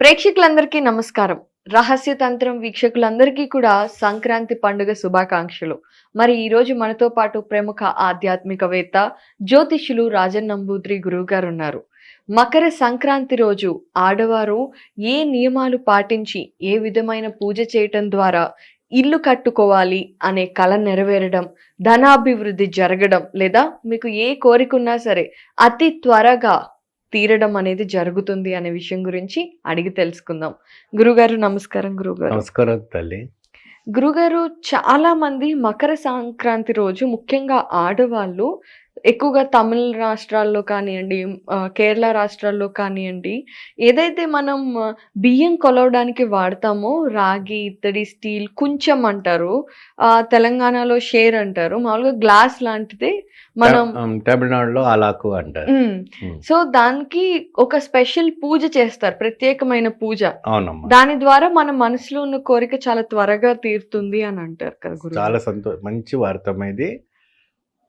ప్రేక్షకులందరికీ నమస్కారం. రహస్య తంత్రం వీక్షకులందరికీ కూడా సంక్రాంతి పండుగ శుభాకాంక్షలు. మరి ఈ రోజు మనతో పాటు ప్రముఖ ఆధ్యాత్మికవేత్త జ్యోతిష్యులు రాజన్ నంబూద్రి గురువు గారు ఉన్నారు మకర సంక్రాంతి రోజు ఆడవారు ఏ నియమాలు పాటించి ఏ విధమైన పూజ చేయటం ద్వారా ఇల్లు కట్టుకోవాలి అనే కళ నెరవేరడం ధనాభివృద్ధి జరగడం లేదా మీకు ఏ కోరికున్నా సరే అతి త్వరగా తీరడం అనేది జరుగుతుంది అనే విషయం గురించి అడిగి తెలుసుకుందాం. గురుగారు నమస్కారం గురుగారు. నమస్కారం తల్లి. గురుగారు చాలా మంది మకర సంక్రాంతి రోజు ముఖ్యంగా ఆడవాళ్ళు ఎక్కువగా తమిళ రాష్ట్రాల్లో కానివ్వండి కేరళ రాష్ట్రాల్లో కానివ్వండి ఏదైతే మనం బియ్యం కొలవడానికి వాడతామో రాగి ఇత్తడి స్టీల్ కొంచెం అంటారు ఆ, తెలంగాణలో షేర్ అంటారు మామూలుగా గ్లాస్ లాంటిది మనం తమ్- తమిళనాడులో అలాకు అంటారు. సో దానికి ఒక స్పెషల్ పూజ చేస్తారు ప్రత్యేకమైన పూజ. దాని ద్వారా మన మనసులో ఉన్న కోరిక చాలా త్వరగా తీరుతుంది అని అంటారు కదా చాలా సంతో మంచి వార్తం ఇది.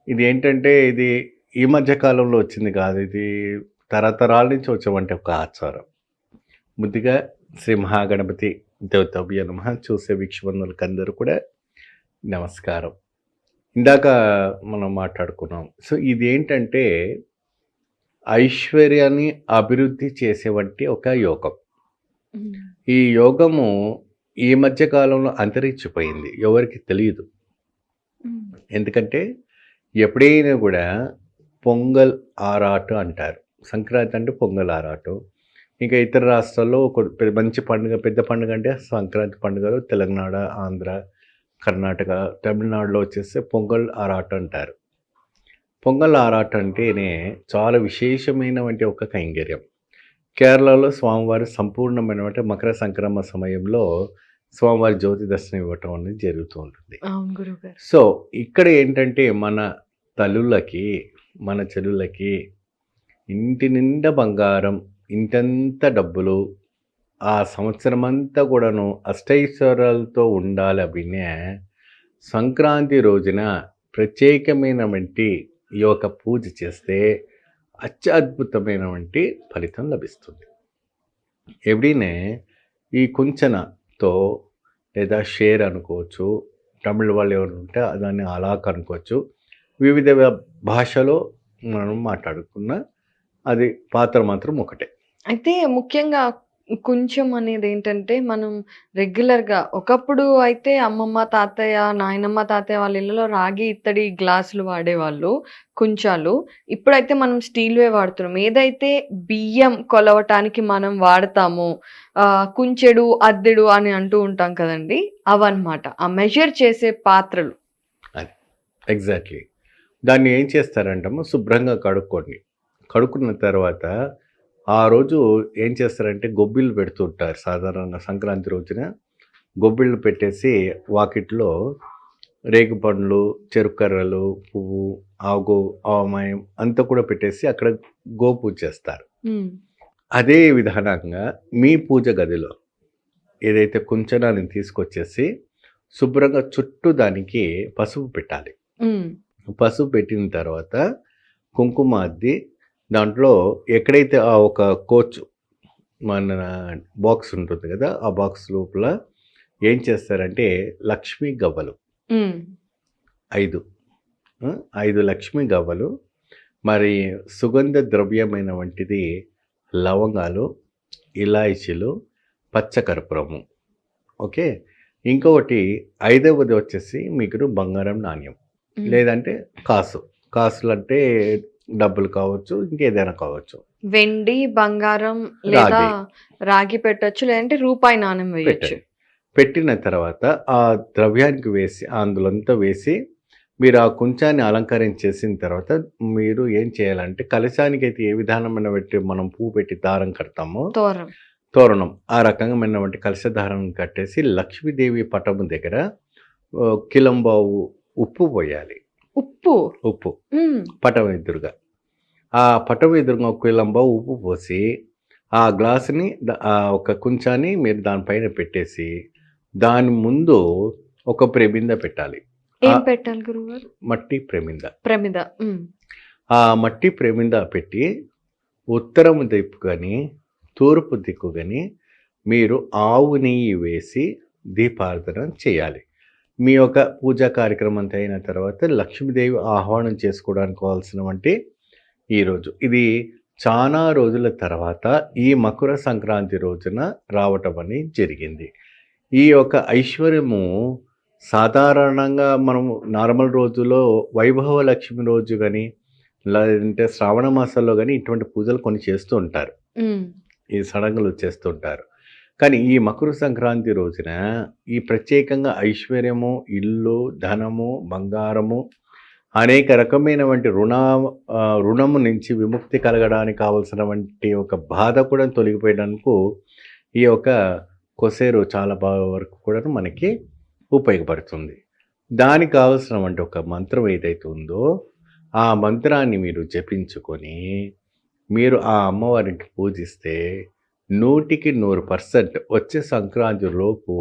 ఇది ఏంటంటే ఇది ఈ మధ్య కాలంలో వచ్చింది కాదు. ఇది తరతరాల నుంచి వచ్చేవంటి ఒక ఆచారం. ముందుగా శ్రీ మహాగణపతి దేవతభ్య నమ. చూసే వీక్షబంధువులకు అందరూ కూడా నమస్కారం. ఇందాక మనం మాట్లాడుకున్నాం. సో ఇది ఏంటంటే ఐశ్వర్యాన్ని అభివృద్ధి చేసేవంటి ఒక యోగం. ఈ యోగము ఈ మధ్య కాలంలో అంతరించిపోయింది. ఎవరికి తెలియదు. ఎందుకంటే ఎప్పుడైనా కూడా పొంగల్ ఆరాటు అంటారు. సంక్రాంతి అంటే పొంగల్ ఆరాటు. ఇంకా ఇతర రాష్ట్రాల్లో ఒక పెద్ద- మంచి పండుగ పెద్ద పండుగ అంటే సంక్రాంతి పండుగలు తెలంగాణ ఆంధ్ర కర్ణాటక తమిళనాడులో వచ్చేస్తే పొంగల్ ఆరాట అంటారు. పొంగల్ ఆరాట అంటేనే చాలా విశేషమైనటువంటి ఒక కైంకర్యం. కేరళలో స్వామివారి సంపూర్ణమైనటువంటి మకర సంక్రమణ సమయంలో స్వామివారి జ్యోతి దర్శనం ఇవ్వటం అనేది జరుగుతూ ఉంటుంది. సో ఇక్కడ ఏంటంటే మన తల్లులకి మన చెల్లులకి ఇంటి నిండా బంగారం ఇంటంత డబ్బులు ఆ సంవత్సరం అంతా కూడాను అష్టైశ్వర్యాలతో ఉండాలి అవినే సంక్రాంతి రోజున ప్రత్యేకమైనటువంటి ఈ యొక్క పూజ చేస్తే అత్యద్భుతమైనటువంటి ఫలితం లభిస్తుంది. ఎప్పుడైనా ఈ తో లేదా షేర్ అనుకోవచ్చు. తమిళ వాళ్ళు ఎవరు ఉంటే దాన్ని అలాక్ అనుకోవచ్చు. వివిధ భాషలో మనం మాట్లాడుకున్న అది పాత్ర మాత్రం ఒకటే. అయితే ముఖ్యంగా కొంచెం అనేది ఏంటంటే మనం రెగ్యులర్గా ఒకప్పుడు అయితే అమ్మమ్మ తాతయ్య నాయనమ్మ తాతయ్య వాళ్ళ ఇళ్ళలో రాగి ఇత్తడి గ్లాసులు వాడేవాళ్ళు కుంచాలు. ఇప్పుడైతే మనం స్టీల్వే వాడుతున్నాం. ఏదైతే బియ్యం కొలవటానికి మనం వాడతామో కుంచెడు అద్దెడు అని అంటూ ఉంటాం కదండి అవన్నమాట. ఆ మెజర్ చేసే పాత్రలు. ఎగ్జాక్ట్లీ. దాన్ని ఏం చేస్తారంటమ్మా? శుభ్రంగా కడుక్కోండి. కడుక్కున్న తర్వాత ఆ రోజు ఏం చేస్తారంటే గొబ్బిళ్ళు పెడుతుంటారు. సాధారణంగా సంక్రాంతి రోజున గొబ్బిళ్ళు పెట్టేసి వాకిట్లో రేగు పండ్లు చెరుకర్రలు పువ్వు ఆవు ఆవమాయం అంతా కూడా పెట్టేసి అక్కడ గోపూజ చేస్తారు. అదే విధానంగా మీ పూజ గదిలో ఏదైతే కుంచనాన్ని తీసుకొచ్చేసి శుభ్రంగా చుట్టూ దానికి పసుపు పెట్టాలి. పసుపు పెట్టిన తర్వాత కుంకుమ అద్ది దాంట్లో ఎక్కడైతే ఆ ఒక కోచ్ మన బాక్స్ ఉంటుంది కదా ఆ బాక్స్ లోపల ఏం చేస్తారంటే లక్ష్మీ గవ్వలు. ఐదు. ఐదు లక్ష్మీ గవ్వలు. మరి సుగంధ ద్రవ్యమైన వంటిది లవంగాలు ఇలాయచీలు పచ్చకర్పూరము. ఓకే? ఇంకొకటి ఐదవది వచ్చేసి మీకు బంగారం నాణ్యం. లేదంటే కాసు. కాసులు అంటే డబ్బులు కావచ్చు ఇంకేదైనా కావచ్చు. వెండి బంగారం లేదా రాగి. పెట్టొచ్చు లేదంటే రూపాయి నాణెం వేయొచ్చు. పెట్టిన తర్వాత ఆ ద్రవ్యానికి వేసి అందులోంతా వేసి మీరు ఆ కుంచాన్ని అలంకరించేసిన తర్వాత మీరు ఏం చేయాలంటే కలశానికి అయితే ఏ విధానమైన పెట్టి మనం పువ్వు పెట్టి దారం కడతామో తోరం తోరణం. ఆ రకమైనటువంటి కలశధారం కట్టేసి లక్ష్మీదేవి పటము దగ్గర కిలంబావు ఉప్పు పోయాలి. ఉప్పు. ఉప్పు. పటం ఎదురుగా. ఆ పటం ఎదురుగా ఒక ఉప్పు పోసి ఆ గ్లాసుని ఒక కుంచాన్ని మీరు దానిపైన పెట్టేసి దాని ముందు ఒక ప్రమిద పెట్టాలి. ఏం పెట్టాలి గురుగారు మట్టి ప్రమిద. ప్రమిద. ఆ మట్టి ప్రమిద పెట్టి ఉత్తరము దిక్కు కానీ తూర్పు దిక్కు కానీ మీరు ఆవు నెయ్యి వేసి దీపారాధన చేయాలి. మీ యొక్క పూజా కార్యక్రమం అంతా అయిన తర్వాత లక్ష్మీదేవి ఆహ్వానం చేసుకోవడానికి కావాల్సినవంటి ఈరోజు ఇది చాలా రోజుల తర్వాత ఈ మకర సంక్రాంతి రోజున రావటం అని జరిగింది. ఈ యొక్క ఐశ్వర్యము సాధారణంగా మనం నార్మల్ రోజులో వైభవ లక్ష్మి రోజు కానీ లేదంటే శ్రావణ మాసంలో కానీ ఇటువంటి పూజలు కొన్ని చేస్తూ ఉంటారు. ఈ సడగులు చేస్తుంటారు కానీ ఈ మకర సంక్రాంతి రోజున ఈ ప్రత్యేకంగా ఐశ్వర్యము ఇల్లు ధనము బంగారము అనేక రకమైనటువంటి రుణ రుణము నుంచి విముక్తి కలగడానికి కావలసినటువంటి ఒక బాధ కూడా తొలగిపోయడానికి ఈ యొక్క కొసేరు చాలా బాగా వరకు కూడా మనకి ఉపయోగపడుతుంది. దానికి కావలసినటువంటి ఒక మంత్రం ఏదైతే ఉందో ఆ మంత్రాన్ని మీరు జపించుకొని మీరు ఆ అమ్మవారికి పూజిస్తే నూటికి నూరు పర్సెంట్ వచ్చే సంక్రాంతి లోపు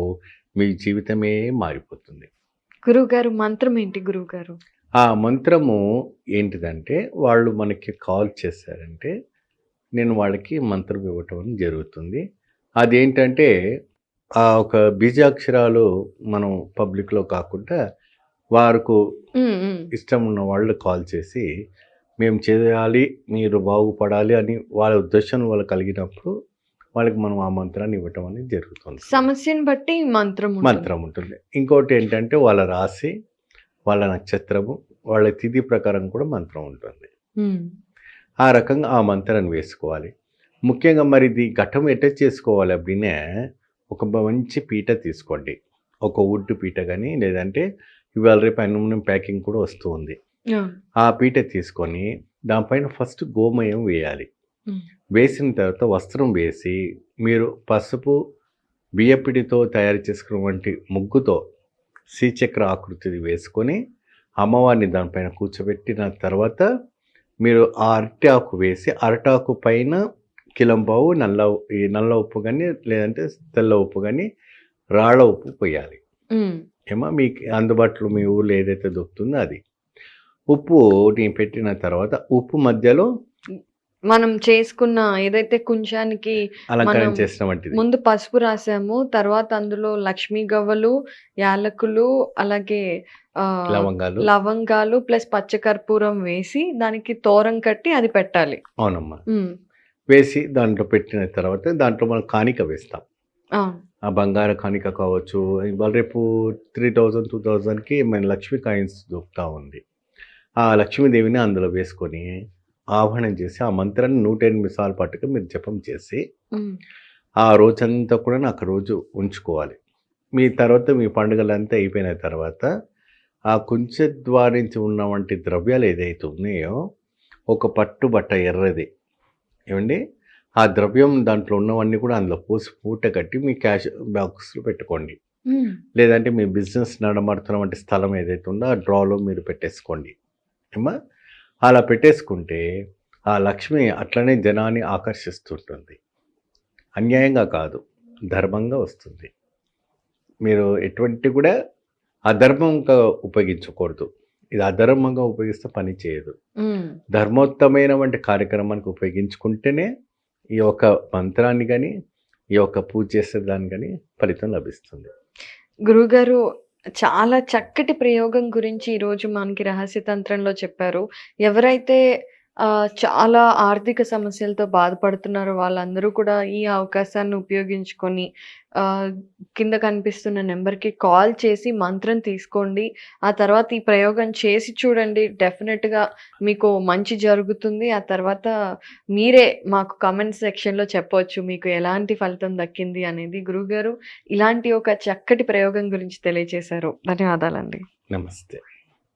మీ జీవితమే మారిపోతుంది. గురువుగారు మంత్రం ఏంటి గురువుగారు? ఆ మంత్రము ఏంటిదంటే వాళ్ళు మనకి కాల్ చేశారంటే నేను వాళ్ళకి మంత్రం ఇవ్వటం జరుగుతుంది. అదేంటంటే ఆ ఒక బీజాక్షరాలు మనం పబ్లిక్లో కాకుండా వారికి ఇష్టం ఉన్న వాళ్ళు కాల్ చేసి మేము చేయాలి మీరు బాగుపడాలి అని వాళ్ళ ఉద్దేశం వాళ్ళు కలిగినప్పుడు వాళ్ళకి మనం ఆ మంత్రాన్ని ఇవ్వటం అనేది జరుగుతుంది. సమస్యను బట్టి మంత్రం. మంత్రం ఉంటుంది. ఇంకోటి ఏంటంటే వాళ్ళ రాశి వాళ్ళ నక్షత్రము వాళ్ళ తిథి ప్రకారం కూడా మంత్రం ఉంటుంది. ఆ రకంగా ఆ మంత్రాన్ని వేసుకోవాలి. ముఖ్యంగా మరి ఇది ఘటం ఎట్ట చేసుకోవాలి అప్పుడే ఒక మంచి పీట తీసుకోండి. ఒక వుడ్ పీట కానీ లేదంటే ఇవాళ రేపు అల్యూమినియం ప్యాకింగ్ కూడా వస్తూ ఉంది. ఆ, పీట తీసుకొని దానిపైన ఫస్ట్ గోమయం వేయాలి. వేసిన తర్వాత వస్త్రం వేసి మీరు పసుపు బియ్యపిడితో తయారు చేసుకున్నటువంటి ముగ్గుతో శ్రీచక్ర ఆకృతిది వేసుకొని అమ్మవారిని దానిపైన కూర్చోబెట్టిన తర్వాత మీరు ఆ అరటి ఆకు వేసి అరటాకు పైన కిలంబావు నల్ల ఈ నల్ల ఉప్పు కానీ లేదంటే తెల్ల ఉప్పు కానీ రాళ్ళ ఉప్పు పోయాలి. ఏమో మీకు అందుబాటులో మీ ఊళ్ళో ఏదైతే దొరుకుతుందో అది. ఉప్పు పెట్టిన తర్వాత ఉప్పు మధ్యలో మనం చేసుకున్న ఏదైతే కుంచానికి ముందు పసుపు రాసాము తర్వాత అందులో లక్ష్మీ గవ్వలు యాలకులు అలాగే లవంగాలు. లవంగాలు ప్లస్ పచ్చకర్పూరం వేసి దానికి తోరం కట్టి అది పెట్టాలి. అవునమ్మా. వేసి దాంట్లో పెట్టిన తర్వాత దాంట్లో మనం కాணிక వేస్తాం. ఆ బంగారు కాணிక కావచ్చు ఇవాళ రేపు త్రీ థౌజండ్ టూ థౌజండ్కి మన లక్ష్మీ కాయిన్స్ దొరుకుతూ ఉంది. ఆ లక్ష్మీదేవిని అందులో వేసుకొని ఆహ్వానం చేసి ఆ మంత్రాన్ని నూట ఎనిమిది సార్లు పాటుగా మీరు జపం చేసి ఆ రోజంతా కూడా నాకు రోజు ఉంచుకోవాలి. మీ తర్వాత మీ పండుగలంతా అయిపోయిన తర్వాత ఆ కుంచె ద్వారించి ఉన్న వంటి ద్రవ్యాలు ఏదైతే ఉన్నాయో ఒక పట్టు బట్ట ఎర్రది. ఏమండి? ఆ ద్రవ్యం దాంట్లో ఉన్నవన్నీ కూడా అందులో పోసి పూట కట్టి మీ క్యాష్ బాక్స్లో పెట్టుకోండి. లేదంటే మీ బిజినెస్ నడమడుతున్న వంటి స్థలం ఏదైతే ఉందో ఆ డ్రాలో మీరు పెట్టేసుకోండి. ఏమా అలా పెట్టేసుకుంటే ఆ లక్ష్మి అట్లనే జనాన్ని ఆకర్షిస్తుంటుంది. అన్యాయంగా కాదు ధర్మంగా వస్తుంది. మీరు ఎటువంటి కూడా అధర్మంగా ఉపయోగించకూడదు. ఇది అధర్మంగా ఉపయోగిస్తే పని చేయదు. ధర్మోత్తమైన వంటి కార్యక్రమానికి ఉపయోగించుకుంటేనే ఈ యొక్క మంత్రాన్ని కానీ ఈ యొక్క పూజ చేసే దాన్ని కానీ ఫలితం లభిస్తుంది. గురుగారు చాలా చక్కటి ప్రయోగం గురించి ఈరోజు మనకి రహస్య తంత్రంలో చెప్పారు. ఎవరైతే చాలా ఆర్థిక సమస్యలతో బాధపడుతున్నారు వాళ్ళందరూ కూడా ఈ అవకాశాన్ని ఉపయోగించుకొని. కింద కనిపిస్తున్న నెంబర్కి కాల్ చేసి మంత్రం తీసుకోండి. ఆ తర్వాత ఈ ప్రయోగం చేసి చూడండి. డెఫినెట్గా మీకు మంచి జరుగుతుంది. ఆ తర్వాత మీరే మాకు కమెంట్ సెక్షన్లో చెప్పవచ్చు మీకు ఎలాంటి ఫలితం దక్కింది అనేది. గురుగారు ఇలాంటి ఒక చక్కటి ప్రయోగం గురించి తెలియజేశారు ధన్యవాదాలండి. నమస్తే.